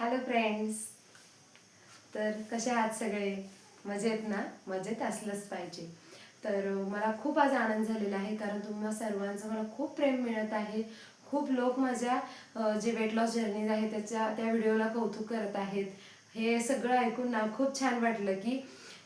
Hello friends तर कसे आहात सगळे? मजेत ना? मजेत असलंच पाहिजे. तर मला खूप आज आनंद झालेला आहे कारण तुम्हा सर्वांचं मला खूप प्रेम मिळत आहे. खूप लोक माझ्या जे वेट लॉस जर्नीज आहे त्याच्या त्या व्हिडिओला कौतुक करत आहेत. हे सगळं ऐकून ना खूप छान वाटलं की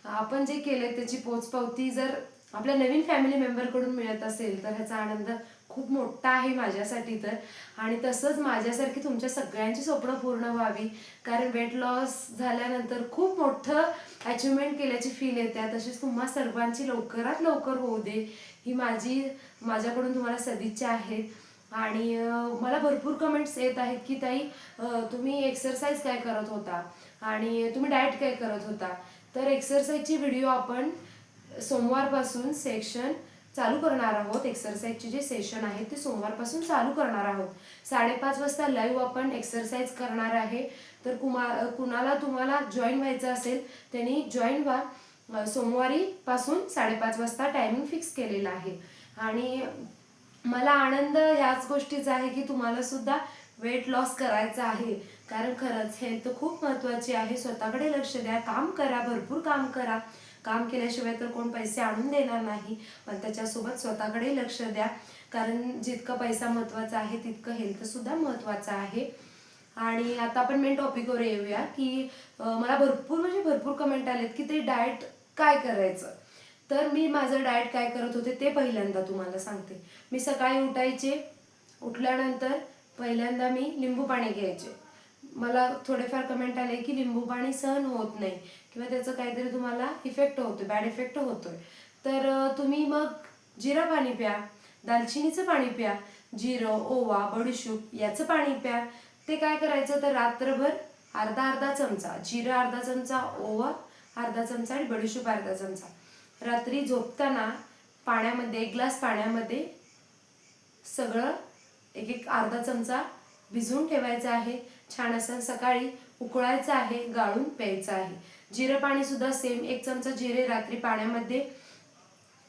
आपण जे केलं त्याची पोचपावती जर आपल्या नवीन फॅमिली मेंबरकडून मिळत असेल तर ह्याचा आनंद खूप मोठा आहे माझ्यासाठी तर. आणि तसंच माझ्यासारखी तुमच्या सगळ्यांची स्वप्न पूर्ण व्हावी. कारण वेट लॉस झाल्यानंतर खूप मोठं अचिव्हमेंट केल्याची फील येते. तसेच तुम्हा सर्वांची लवकरात लवकर होऊ दे. ही माझी माझ्याकडून तुम्हाला सदिच्छा आहे. आणि मला भरपूर कमेंट्स येत आहेत की ताई तुम्ही एक्सरसाइज काय करत होता? आणि तुम्ही डाएट काय करत होता? तर एक्सरसाइजची व्हिडिओ आपण सोमवारपासून सेक्शन चालू करणार आहोत एक्सरसाइजचे जे सेशन आहे ते सोमवारपासून चालू करणार आहोत. साडेपाच वाजता लाईव्ह आपण एक्सरसाइज करणार आहे. तर कुमा कुणाला तुम्हाला जॉईन व्हायचं असेल त्यांनी जॉईन व्हा. सोमवारी पासून साडेपाच वाजता टायमिंग फिक्स केलेला आहे. आणि मला आनंद ह्याच गोष्टीचा आहे की तुम्हाला सुद्धा वेट लॉस करायचा आहे. कारण खरंच हेल्थ खूप महत्वाची आहे. स्वतःकडे लक्ष द्या. काम करा. भरपूर काम करा. काम केल्याशिवाय तर कोण पैसे आणून देणार नाही. पण त्याच्यासोबत स्वतःकडे लक्ष द्या. कारण जितका पैसा महत्त्वाचा आहे तितकं हेल्थसुद्धा महत्त्वाचं महत्वाचं आहे. आणि आता आपण मेन टॉपिकवर येऊया की मला भरपूर म्हणजे भरपूर कमेंट आलेत की ते डाएट काय करायचं? तर मी माझं डाएट काय करत होते ते पहिल्यांदा तुम्हाला सांगते. मी सकाळी उठायचे. उठल्यानंतर पहिल्यांदा मी लिंबू पाणी घ्यायचे. मला थोडेफार कमेंट आले की लिंबू पाणी सहन होत नाही किंवा त्याचं काहीतरी तुम्हाला इफेक्ट होतोय बॅड इफेक्ट होतोय. तर तुम्ही मग जिरं पाणी प्या दालचिनीचं पाणी प्या जिरं ओवा बडीशूप याचं पाणी प्या. ते काय करायचं? तर रात्रभर अर्धा अर्धा चमचा जिरं अर्धा चमचा ओवा अर्धा चमचा आणि बडीशूप अर्धा चमचा. रात्री झोपताना पाण्यामध्ये एक ग्लास पाण्यामध्ये सगळं एक एक अर्धा चमचा भिजवून ठेवायचं आहे. छान असं सकाळी उकळायचं आहे गाळून प्यायचं आहे. जिरं पाणी सुद्धा सेम एक चमचा जिरे रात्री पाण्यामध्ये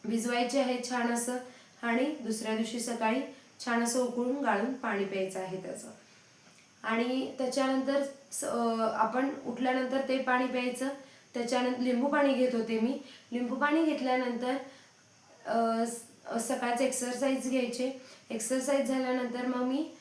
भिजवायचे आहे छान असं. आणि दुसऱ्या दिवशी सकाळी छान असं उकळून गाळून पाणी प्यायचं आहे त्याचं. आणि त्याच्यानंतर स- आपण उठल्यानंतर ते पाणी प्यायचं. त्याच्यानंतर लिंबू पाणी घेत होते मी. लिंबू पाणी घेतल्यानंतर सकाळचं सकाळचे एक्सरसाइज घ्यायचे. एक्सरसाइज झाल्यानंतर मग मी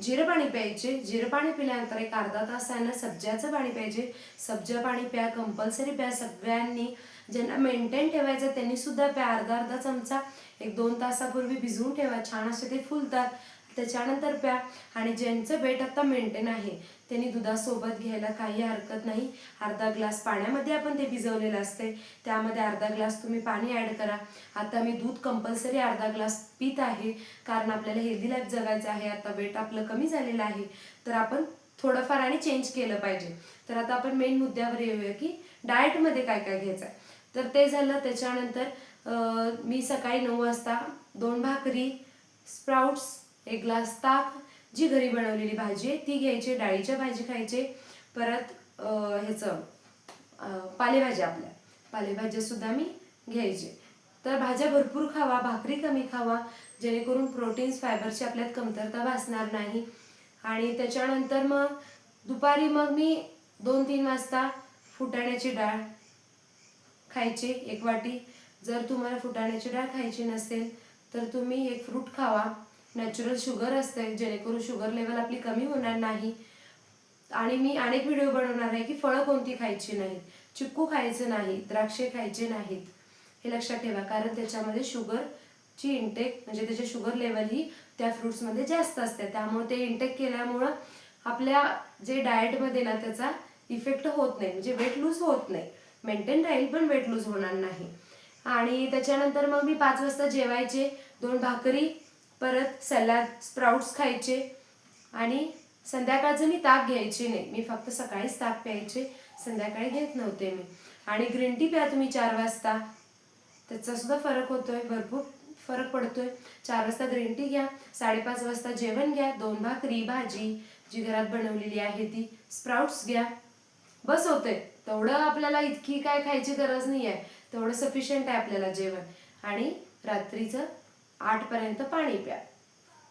जिरं पाणी प्यायचे. जिरं पाणी पिल्यानंतर एक अर्धा तासानं सब्ज्याचं पाणी प्यायचे. सब्जा पाणी प्या कंपल्सरी प्या. सगळ्यांनी ज्यांना मेंटेन ठेवायचं त्यांनी सुद्धा प्या. अर्धा अर्धा चमचा एक दोन तासापूर्वी भिजवून ठेवा. छान असे ते फुलतात. त्याच्यानंतर प्या. आणि ज्यांचं वेट आता मेंटेन आहे त्यांनी दुधासोबत घ्यायला काही हरकत नाही. अर्धा ग्लास पाण्यामध्ये आपण ते भिजवलेलं असते त्यामध्ये अर्धा ग्लास तुम्ही पाणी ॲड करा. आता मी दूध कंपल्सरी अर्धा ग्लास पित आहे कारण आपल्याला हेल्दी लाईफ जगायचं आहे. आता वेट आपलं कमी झालेलं आहे. तर आपण थोडंफार आणि चेंज केलं पाहिजे. तर आता आपण मेन मुद्द्यावर येऊया की डाएटमध्ये काय काय घ्यायचं आहे. तर ते झालं. त्याच्यानंतर मी सकाळी नऊ वाजता दोन भाकरी स्प्राउट्स एक ग्लास ताक जी घरी बनवलेली भाजी आहे ती घ्यायची डाळीच्या भाजी खायचे. परत ह्याचं पालेभाज्या आपल्या. पालेभाज्यासुद्धा मी घ्यायचे. तर भाज्या भरपूर खावा भाकरी कमी खावा जेणेकरून प्रोटीन्स फायबरची आपल्यात कमतरता भासणार नाही. आणि त्याच्यानंतर मग दुपारी मग मी दोन तीन वाजता फुटाण्याची डाळ खायची एक वाटी. जर तुम्हाला फुटाण्याची डाळ खायची नसेल तर तुम्ही एक फ्रूट खावा. नॅचरल शुगर असते जेणेकरून शुगर लेवल आपली कमी होणार नाही. आणि मी अनेक व्हिडिओ बनवणार आहे की फळं कोणती खायची नाहीत चिक्कू खायचे नाही द्राक्षे खायचे नाहीत. हे लक्षात ठेवा कारण त्याच्यामध्ये शुगरची इंटेक म्हणजे त्याचे शुगर लेवल ही त्या फ्रुट्समध्ये जास्त असते. त्यामुळे ते इंटेक केल्यामुळं आपल्या जे डाएटमध्ये ना त्याचा इफेक्ट होत नाही म्हणजे वेट लूज होत नाही. मेंटेन राहील पण वेट लूज होणार नाही. आणि त्याच्यानंतर मग मी पाच वाजता जेवायचे दोन भाकरी परत सलाद स्प्राउट्स खायचे आणि संध्याकाळचं मी ताक घ्यायचे नाही मी फक्त सकाळीच ताक प्यायचे संध्याकाळी घेत नव्हते मी. आणि ग्रीन टी प्या तुम्ही चार वाजता. त्याचा सुद्धा फरक होतोय भरपूर फरक पडतोय. चार वाजता ग्रीन टी घ्या साडेपाच वाजता जेवण घ्या दोन भाकरी भाजी जी घरात बनवलेली आहे ती स्प्राउट्स घ्या. बस होतंय. तेवढं आपल्याला इतकी काय खायची गरज नाही आहे तेवढं सफिशियंट आहे आपल्याला जेवण. आणि रात्रीचं आठपर्यंत पाणी प्या.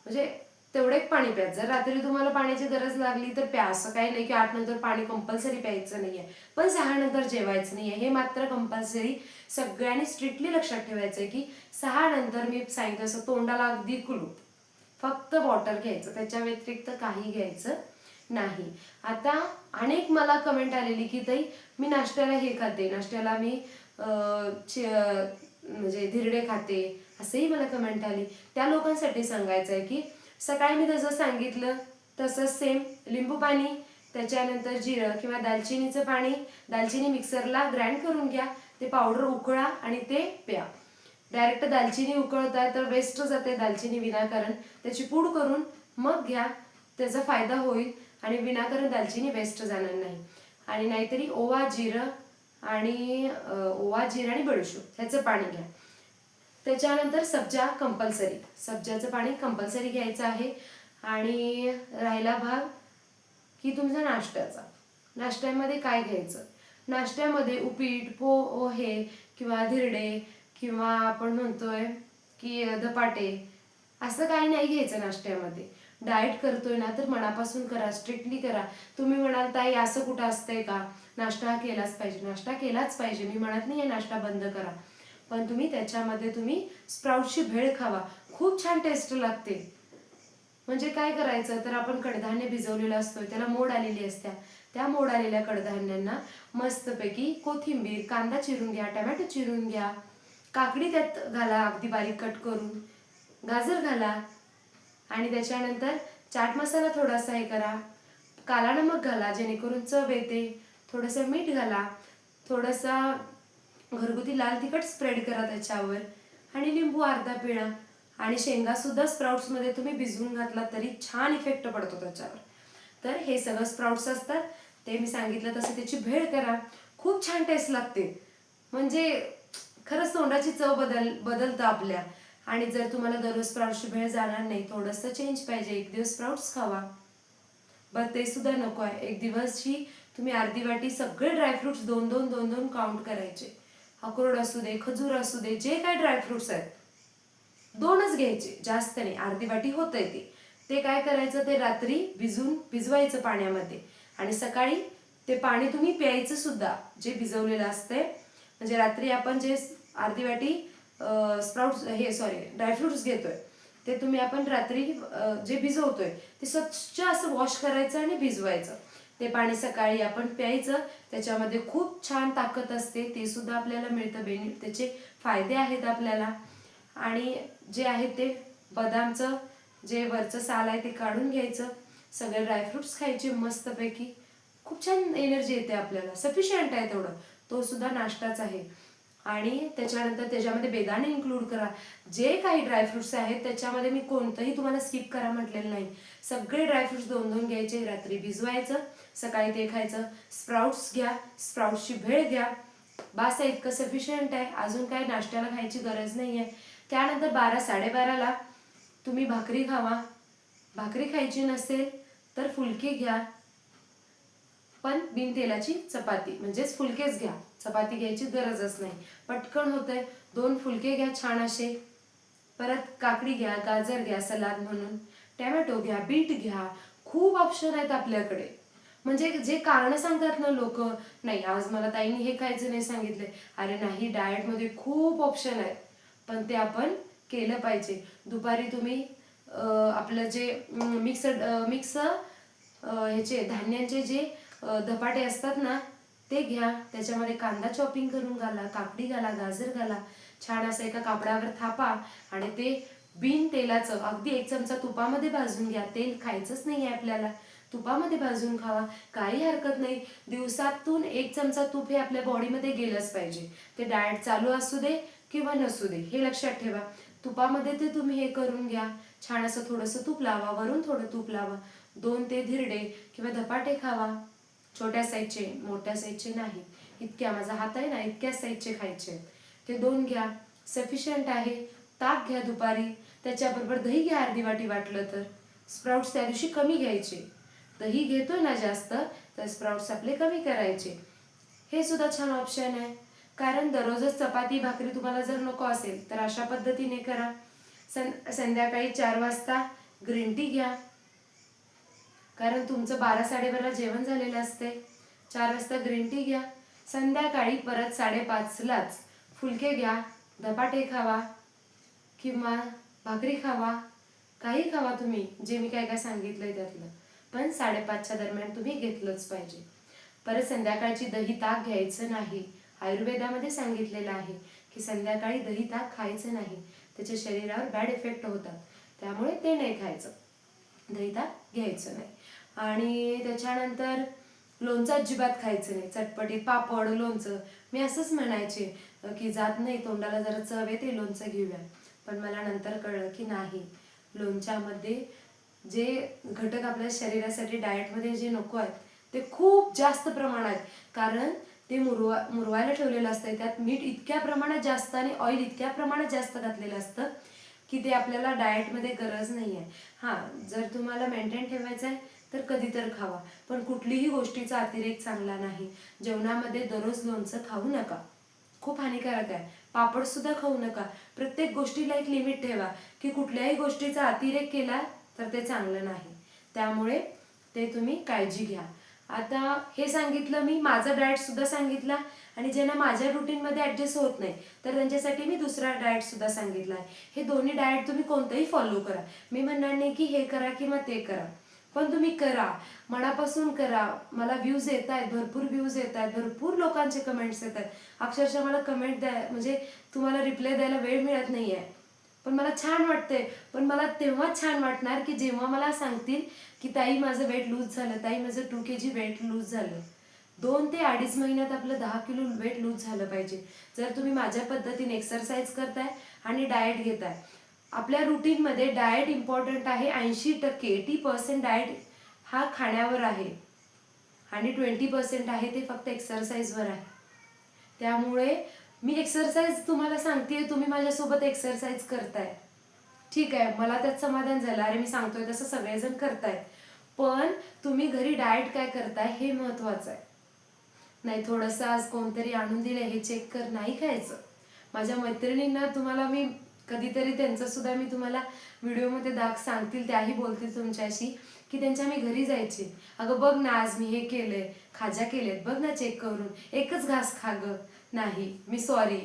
म्हणजे तेवढे पाणी प्या. जर रात्री तुम्हाला पाण्याची गरज लागली तर प्या. असं काही नाही की आठ नंतर पाणी कंपल्सरी प्यायचं नाही आहे पण सहा नंतर जेवायचं नाही आहे हे मात्र कंपल्सरी सगळ्यांनी स्ट्रिक्टली लक्षात ठेवायचं आहे की सहा नंतर मी सांगितलं असं तोंडाला अगदी कुलूप फक्त वॉटर घ्यायचं. त्याच्या व्यतिरिक्त काही घ्यायचं नाही. आता अनेक मला कमेंट आलेली की ताई मी नाश्त्याला हे खाते. नाश्त्याला मी म्हणजे धिरडे खाते. असंही मला कमेंट आली. त्या लोकांसाठी सांगायचं आहे की सकाळी मी जसं सांगितलं तसंच सेम लिंबू पाणी त्याच्यानंतर जिरं किंवा दालचिनीचं पाणी दालचिनी मिक्सरला ग्राइंड करून घ्या ते पावडर उकळा आणि ते प्या. डायरेक्ट दालचिनी उकळता तर वेस्ट जाते दालचिनी विनाकारण. त्याची पूड करून मग घ्या त्याचा फायदा होईल आणि विनाकारण दालचिनी वेस्ट जाणार नाही. आणि नाहीतरी ओवा जिरं आणि ओवा जिरं आणि बडीशोप ह्याचं पाणी घ्या. त्याच्यानंतर सब्जा कंपल्सरी सब्जाचं पाणी कंपल्सरी घ्यायचं आहे. आणि राहिला भाग की तुमचा नाश्त्याचा. नाश्त्यामध्ये काय घ्यायचं? नाश्त्यामध्ये उपीट पोहे किंवा धिरडे किंवा आपण म्हणतोय की धपाटे असं काही नाही घ्यायचं नाश्त्यामध्ये. डाएट करतोय ना तर मनापासून करा स्ट्रिक्टली करा. तुम्ही म्हणाल ताई असं कुठं असतंय का? नाश्ता हा केलाच पाहिजे. नाश्ता केलाच पाहिजे. मी म्हणत नाही आहे नाश्ता बंद करा. पण तुम्ही त्याच्यामध्ये तुम्ही स्प्राउटची भेळ खावा. खूप छान टेस्ट लागते. म्हणजे काय करायचं? तर आपण कडधान्य भिजवलेलं असतो त्याला मोड आलेली असत्या. त्या मोड आलेल्या कडधान्यांना मस्तपैकी कोथिंबीर कांदा चिरून घ्या टमॅटो चिरून घ्या. काकडी त्यात घाला अगदी बारीक कट करून. गाजर घाला. आणि त्याच्यानंतर चाट मसाला थोडासा हे करा. काला नमक घाला जेणेकरून चव येते. थोडंसं मीठ घाला. थोडासा घरगुती लाल तिखट स्प्रेड करा त्याच्यावर. आणि लिंबू अर्धा पिळा आणि शेंगा सुद्धा स्प्राउट्समध्ये तुम्ही भिजवून घातला तरी छान इफेक्ट पडतो त्याच्यावर. तर हे सगळं स्प्राउट्स असतात. ते मी सांगितलं तसं त्याची भेळ करा. खूप छान टेस्ट लागते. म्हणजे खरंच तोंडाची चव बदल बदलतं आपल्या. आणि जर तुम्हाला दररोज स्प्राउट्सची भेळ जाणार नाही थोडंसं चेंज पाहिजे. एक दिवस स्प्राउट्स खावा. बरं ते सुद्धा नको आहे. एक दिवसची तुम्ही अर्धी वाटी सगळे ड्रायफ्रुट्स दोन दोन दोन दोन काउंट करायचे. अक्रोड असू दे खजूर असू दे जे काय ड्रायफ्रुट्स आहेत दोनच घ्यायचे. जास्त नाही अर्धी वाटी होतंय ते. ते काय करायचं? ते रात्री भिजून भिजवायचं पाण्यामध्ये. आणि सकाळी ते पाणी तुम्ही प्यायचं सुद्धा जे भिजवलेलं असतंय. म्हणजे रात्री आपण जे अर्धी वाटी स्प्राउट्स हे सॉरी ड्रायफ्रुट्स घेतोय ते तुम्ही आपण रात्री जे भिजवतोय ते स्वच्छ असं वॉश करायचं आणि भिजवायचं. ते पाणी सकाळी आपण प्यायचं त्याच्यामध्ये खूप छान ताकद असते ते सुद्धा आपल्याला मिळतं बेनिफिट त्याचे फायदे आहेत आपल्याला. आणि जे आहे ते बदामचं जे वरचं साल आहे ते काढून घ्यायचं. सगळे ड्रायफ्रुट्स खायचे मस्तपैकी. खूप छान एनर्जी येते आपल्याला. सफिशियंट आहे तेवढं. तो सुद्धा नाश्ताच आहे. आणि त्याच्यानंतर त्याच्यामध्ये बेदाणे इन्क्लूड करा. जे काही ड्रायफ्रुट्स आहेत त्याच्यामध्ये मी कोणतंही तुम्हाला स्किप करा म्हटलेलं नाही. सगळे ड्रायफ्रुट्स दोन दोन घ्यायचे रात्री भिजवायचं. सकाळी ते खायचं. स्प्राउट्स घ्या स्प्राउट्सची भेळ घ्या. बास आहे इतकं सफिशियंट आहे. अजून काय नाश्त्याला खायची गरज नाही आहे त्यानंतर बारा साडेबाराला तुम्ही भाकरी खावा. भाकरी खायची नसेल तर फुलके घ्या. पण बिन तेलाची चपाती म्हणजेच फुलकेच घ्या. चपाती घ्यायची गरजच नाही. पटकन होतंय. दोन फुलके घ्या छान असे. परत काकडी घ्या गाजर घ्या सलाद म्हणून. टॅमॅटो घ्या बीट घ्या. खूप ऑप्शन आहेत आपल्याकडे. म्हणजे जे कारण सांगतात ना लोक नाही आज मला ताईने हे खायचं नाही सांगितले. अरे नाही डाएटमध्ये खूप ऑप्शन आहेत पण ते आपण केलं पाहिजे. दुपारी तुम्ही आपलं जे मिक्स मिक्स ह्याचे धान्यांचे जे धपाटे असतात ना ते घ्या. त्याच्यामध्ये कांदा चॉपिंग करून घाला काकडी घाला गाजर घाला. छान असं एका कापडावर थापा आणि ते बिन तेलाचं अगदी एक चमचा तुपामध्ये भाजून घ्या. तेल खायचंच नाही आहे आपल्याला. तुपामध्ये भाजून खावा. काही हरकत नाही. दिवसातून एक चमचा तूप हे आपल्या बॉडीमध्ये गेलंच पाहिजे. ते डाएट चालू असू दे किंवा नसू दे हे लक्षात ठेवा. तुपामध्ये ते तुम्ही हे करून घ्या. छान असं थोडंसं तूप लावा वरून थोडं तूप लावा. दोन ते धिरडे किंवा धपाटे खावा. छोट्या साईजचे मोठ्या साईजचे नाही. इतक्या माझा हात आहे ना इतक्या साईजचे खायचे. ते दोन घ्या. सफिशियंट आहे. ताक घ्या दुपारी. त्याच्याबरोबर दही घ्या अर्धी वाटी वाटलं तर. स्प्राउट्स त्या दिवशी कमी घ्यायचे. दही घेतोय ना जास्त तर स्प्राउट्स आपले कमी करायचे. हे सुद्धा छान ऑप्शन आहे. कारण दररोजच चपाती भाकरी तुम्हाला जर नको असेल तर अशा पद्धतीने करा. सं संध्याकाळी चार वाजता ग्रीन टी घ्या. कारण तुमचं बारा साडेबाराला जेवण झालेलं असते. चार वाजता ग्रीन टी घ्या. संध्याकाळी परत साडेपाचलाच फुलके घ्या. धपाटे खावा किंवा भाकरी खावा. काही खावा तुम्ही जे मी काय काय सांगितलं आहे त्यातलं. पण साडेपाचच्या दरम्यान तुम्ही घेतलंच पाहिजे. परत संध्याकाळची दही ताक घ्यायचं नाही. आयुर्वेदामध्ये सांगितलेलं आहे की संध्याकाळी दही ताक खायचं नाही. त्याच्या शरीरावर बॅड इफेक्ट होतात. त्यामुळे ते नाही खायचं. दही ताक घ्यायचं नाही. आणि त्याच्यानंतर लोणचं अजिबात खायचं नाही. चटपटीत पापड लोणचं. मी असंच म्हणायचे की जात नाही तोंडाला जरा चव येते लोणचं घेऊया. पण मला नंतर कळलं की नाही. लोणच्यामध्ये जे घटक आपल्या शरीरासाठी डाएटमध्ये जे नको आहेत ते खूप जास्त प्रमाणात कारण ते मुरवा मुरवायला ठेवलेलं असतं त्यात मीठ इतक्या प्रमाणात जास्त आणि ऑइल इतक्या प्रमाणात जास्त घातलेलं असतं की ते आपल्याला डाएटमध्ये गरज नाही आहे हां जर तुम्हाला मेंटेन ठेवायचं आहे तर कधी तर खावा. पण कुठलीही गोष्टीचा अतिरेक चांगला नाही. जेवणामध्ये दररोज लोणचं खाऊ नका. खूप हानिकारक आहे. पापडसुद्धा खाऊ नका. प्रत्येक गोष्टीला एक लिमिट ठेवा की कुठल्याही गोष्टीचा अतिरेक केला तर ते चांगलं नाही. त्यामुळे ते तुम्ही काळजी घ्या. आता हे सांगितलं मी माझा डाएटसुद्धा सांगितला आणि ज्यांना माझ्या रुटीनमध्ये ॲडजस्ट होत नाही तर त्यांच्यासाठी मी दुसरा डाएटसुद्धा सांगितला आहे. हे दोन्ही डाएट तुम्ही कोणतंही फॉलो करा. मी म्हणणार नाही की हे करा किंवा ते करा. पण तुम्ही करा. मनापासून करा. मला व्ह्यूज येत आहेत भरपूर व्ह्यूज येत आहेत भरपूर लोकांचे कमेंट्स येत आहेत. अक्षरशः मला कमेंट द्या म्हणजे तुम्हाला रिप्लाय द्यायला वेळ मिळत नाही आहे पण मला छान वाटतंय. पण मला तेव्हा छान वाटणार की जेव्हा मला सांगतील की ताई माझं वेट लूज झालं. ताई माझं two K G weight lose झालं. दोन ते अडीच महिन्यात आपलं दहा किलो वेट लूज झालं पाहिजे. जर तुम्ही माझ्या पद्धतीने एक्सरसाइज करताय आणि डाएट घेताय. आपल्या रुटीनमध्ये डाएट इम्पॉर्टंट आहे. ऐंशी टक्के एटी पर्सेंट डाएट हा खाण्यावर आहे. आणि ट्वेंटी पर्सेंट आहे ते फक्त एक्सरसाइजवर आहे. त्यामुळे मी एक्सरसाइज तुम्हाला सांगते तुम्ही माझ्यासोबत एक्सरसाइज करताय. ठीक आहे मला त्यात समाधान झालं. अरे मी सांगतोय तसं सगळेजण करतायत. पण तुम्ही घरी डाएट काय करताय हे महत्वाचं आहे. नाही थोडंसं आज कोणतरी आणून दिलं हे चेक कर नाही खायचं. माझ्या मैत्रिणींना तुम्हाला मी कधीतरी त्यांचं सुद्धा मी तुम्हाला व्हिडिओमध्ये दाग सांगतील त्याही बोलतील तुमच्याशी की त्यांच्या मी घरी जायचे. अगं बघ ना आज मी हे केलंय खाजा केलेत बघ ना चेक करून. एकच घास खा गं. नाही मी सॉरी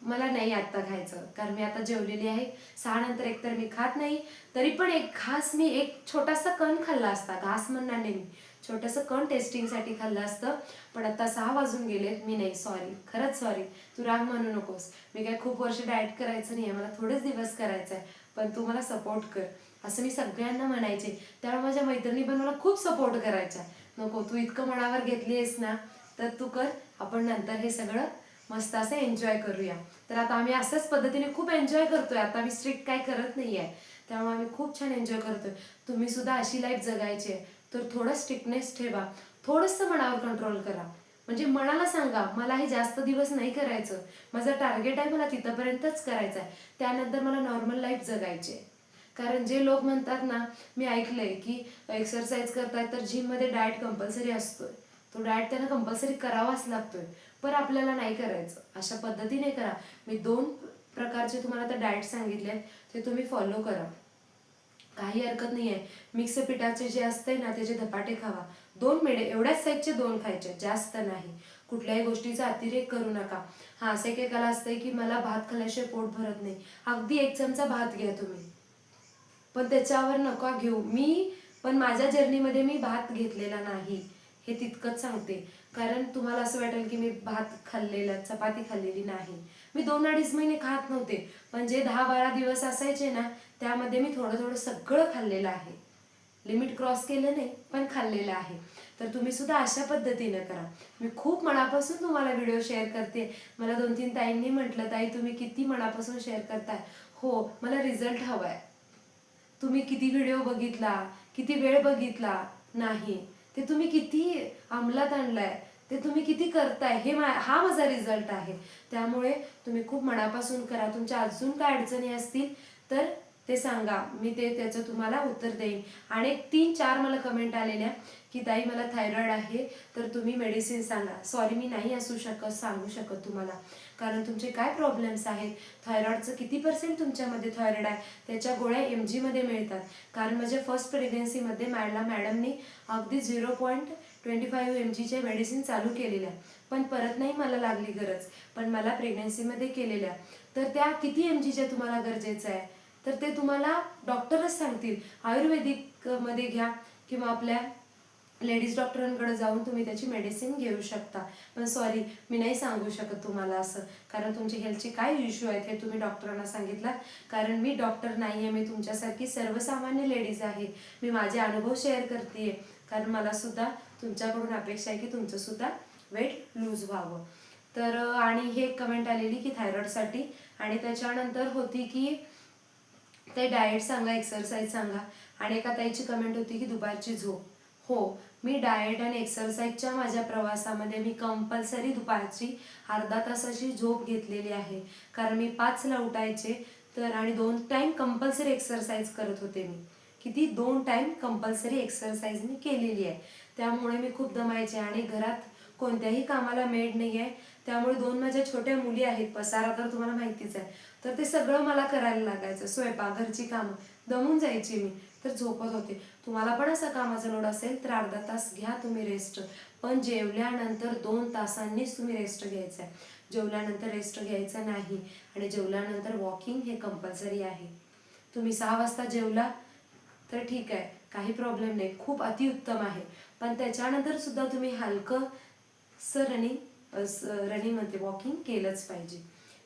मला नाही आत्ता खायचं कारण मी आता जेवलेली आहे. सहा नंतर एकतर मी खात नाही तरी पण एक घास मी एक छोटासा कण खाल्ला असता. घास म्हणणार नाही मी. छोटंसं कण टेस्टिंगसाठी खाल्लं असतं पण आता सहा वाजून गेलेत. मी नाही सॉरी खरंच सॉरी तू राग म्हणू नकोस. मी काय खूप वर्ष डाएट करायचं नाही आहे मला थोडेच दिवस करायचं आहे पण तू मला सपोर्ट कर. असं मी सगळ्यांना म्हणायचे. त्यामुळे माझ्या मैत्रिणी पण मला खूप सपोर्ट करायच्या. नको तू इतकं मनावर घेतली आहेस ना. तर तू कर आपण नंतर हे सगळं मस्त असं एन्जॉय करूया. तर आता आम्ही असंच पद्धतीने खूप एन्जॉय करतोय. आता आम्ही स्ट्रिक्ट काय करत नाही आहे त्यामुळे आम्ही खूप छान एन्जॉय करतोय. तुम्ही सुद्धा अशी लाईफ जगायची आहे. तर थोडं स्ट्रिक्टनेस ठेवा. थोडंसं मनावर कंट्रोल करा. म्हणजे मनाला सांगा मला हे जास्त दिवस नाही करायचं. माझं टार्गेट आहे मला तिथंपर्यंतच करायचं आहे त्यानंतर मला नॉर्मल लाईफ जगायची आहे. कारण जे लोक म्हणतात ना मी ऐकलंय की एक्सरसाइज करतायत तर जिममध्ये डाएट कंपल्सरी असतोय. तो डाएट त्यांना कंपल्सरी करावाच लागतोय. पण आपल्याला नाही करायचं. अशा पद्धतीने करा. मी दोन प्रकारचे तुम्हाला आता डाएट सांगितले ते तुम्ही फॉलो करा. काही हरकत नाही आहे मिक्स पिठाचे जे असते ना त्याचे धपाटे खावा. दोन मेडे एवढ्याच साईजचे दोन खायचे. जास्त नाही. कुठल्याही गोष्टीचा अतिरेक करू नका. हा असं एकेकाला असतंय की मला भात खाल्ल्याशिवाय पोट भरत नाही. अगदी एक चमचा भात घ्या तुम्ही. पण त्याच्यावर नका घेऊ. मी पण माझ्या जर्नीमध्ये मी भात घेतलेला नाही. हे तितकंच सांगते. कारण तुम्हाला असं वाटेल की मी भात खाल्लेला चपाती खाल्लेली नाही. मी दोन अडीच महिने खात नव्हते. पण जे दहा बारा दिवस असायचे ना त्यामध्ये मी थोडं थोडं सगळं खाल्लेलं आहे. लिमिट क्रॉस केलं नाही पण खाल्लेलं आहे. तर तुम्ही सुद्धा अशा पद्धतीनं करा. मी खूप मनापासून तुम्हाला व्हिडिओ शेअर करते. मला दोन तीन ताईंनी म्हटलं ताई तुम्ही किती मनापासून शेअर करताय? हो मला रिझल्ट हवाय. तुम्ही किती व्हिडिओ बघितला? किती वेळ बघितला? नाही. ते तुम्ही किती अंमलात आणलाय ते तुम्ही किती करताय हे मा हा माझा रिझल्ट आहे. त्यामुळे तुम्ही खूप मनापासून करा. तुमच्या अजून काय अडचणी असतील तर ते सांगा. मी ते त्याचं तुम्हाला उत्तर देईन. आणि तीन चार मला कमेंट आलेल्या की ताई मला थायरॉईड आहे तर तुम्ही मेडिसिन सांगा. सॉरी मी नाही असू शकत सांगू शकत तुम्हाला. कारण तुमचे काय प्रॉब्लेम्स आहेत? थायरॉईडचं किती पर्सेंट तुमच्यामध्ये थायरॉईड आहे? त्याच्या गोळ्या एम जीमध्ये मिळतात. कारण माझ्या फर्स्ट प्रेग्नेन्सीमध्ये मॅडला मॅडमनी अगदी zero point twenty five M जीच्या मेडिसिन चालू केलेल्या. पण परत नाही मला लागली गरज. पण मला प्रेग्नेन्सीमध्ये केलेल्या. तर त्या किती एम जीच्या तुम्हाला गरजेचं आहे? तर ते तुम्हाला डॉक्टरच सांगतील. आयुर्वेदिकमध्ये घ्या किंवा आपल्या लेडीज डॉक्टरांकडे जाऊन तुम्ही त्याची मेडिसिन घेऊ शकता. पण सॉरी मी नाही सांगू शकत तुम्हाला असं. कारण तुमचे हेल्थचे काय इश्यू आहेत हे तुम्ही डॉक्टरांना सांगितलं. कारण मी डॉक्टर नाही आहे मी तुमच्यासारखी सर्वसामान्य लेडीज आहे. मी माझे अनुभव शेअर करते कारण मला सुद्धा तुमच्याकडून अपेक्षा आहे की तुमचं सुद्धा वेट लूज व्हावं. तर आणि हे कमेंट आलेली की थायरॉईडसाठी आणि त्याच्यानंतर होती की ते डाएट सांगा एक्सरसाइज सांगा. आणि एका ताईची कमेंट होती की दुपारची झोप. हो मी डाएट आणि एक्सरसाइजच्या माझ्या प्रवासामध्ये मी कंपल्सरी दुपारची अर्धा तासाची झोप घेतलेली आहे. कारण मी पाचला उठायचे तर आणि दोन टाईम कंपल्सरी एक्सरसाइज करत होते मी. किती? दोन टाईम कंपल्सरी एक्सरसाइज मी केलेली आहे. त्यामुळे मी खूप दमायचे आणि घरात कोणत्याही कामाला मेड नाही आहे त्यामुळे दोन माझ्या छोट्या मुली आहेत. पसारा तर तुम्हाला माहितीच आहे. तर ते सगळं मला करायला लागायचं. स्वयंपाक घरची कामं. दमून जायची मी. तर झोपत होते. तुम्हाला पण असं कामाचा लोड असेल तर अर्धा तास घ्या तुम्ही रेस्ट पण जेवल्यानंतर दोन तासांनीच तुम्ही रेस्ट घ्यायचा आहे जेवल्यानंतर रेस्ट घ्यायचा नाही आणि जेवल्यानंतर वॉकिंग हे कंपल्सरी आहे. तुम्ही सहा वाजता जेवला तर ठीक आहे काही प्रॉब्लेम नाही. खूप अतिउत्तम आहे. पण त्याच्यानंतर सुद्धा तुम्ही हलकं स रनिंग रनिंग म्हणते वॉकिंग केलंच पाहिजे.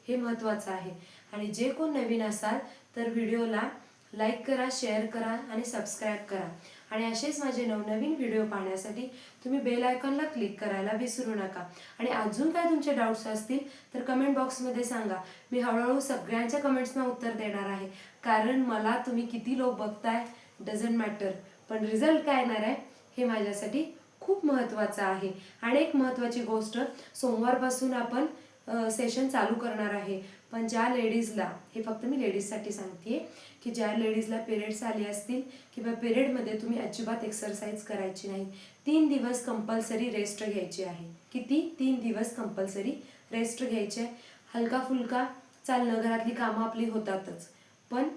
हे महत्त्वाचं आहे. आणि जे कोण नवीन असाल तर व्हिडिओला लाईक करा शेअर करा आणि सबस्क्राईब करा. आणि असेच माझे नवनवीन व्हिडिओ पाहण्यासाठी तुम्ही बेल आयकॉनला क्लिक करायला विसरू नका. आणि अजून काय तुमचे डाऊट्स असतील तर कमेंट बॉक्समध्ये सांगा. मी हळूहळू सगळ्यांच्या कमेंट्सना उत्तर देणार आहे. कारण मला तुम्ही किती लोक बघताय डझंट मॅटर पण रिझल्ट काय येणार आहे हे माझ्यासाठी खूप महत्त्वाचं आहे. आणि एक महत्त्वाची गोष्ट सोमवारपासून आपण सेशन चालू करणार आहे. पण ज्या लेडीजला हे फक्त मी लेडीजसाठी सांगते की ज्या लेडीजला पिरियड्स आले असतील किंवा पिरियडमध्ये तुम्ही अजिबात एक्सरसाइज करायची नाही. तीन दिवस कंपल्सरी रेस्ट घ्यायची आहे. किती? तीन दिवस कंपल्सरी रेस्ट घ्यायचे हलका फुलका चालणं घरातली कामं आपली होतातच. पण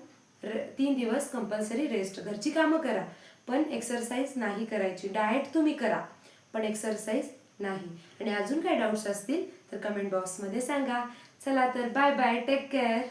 र तीन दिवस कंपल्सरी रेस्ट घरची कामं करा. पण एक्सरसाइज नाही करायची. डाएट तुम्ही करा पण एक्सरसाइज नाही. आणि अजून काय डाऊट्स असतील? तर कमेंट बॉक्समध्ये सांगा. चला तर बाय बाय टेक केअर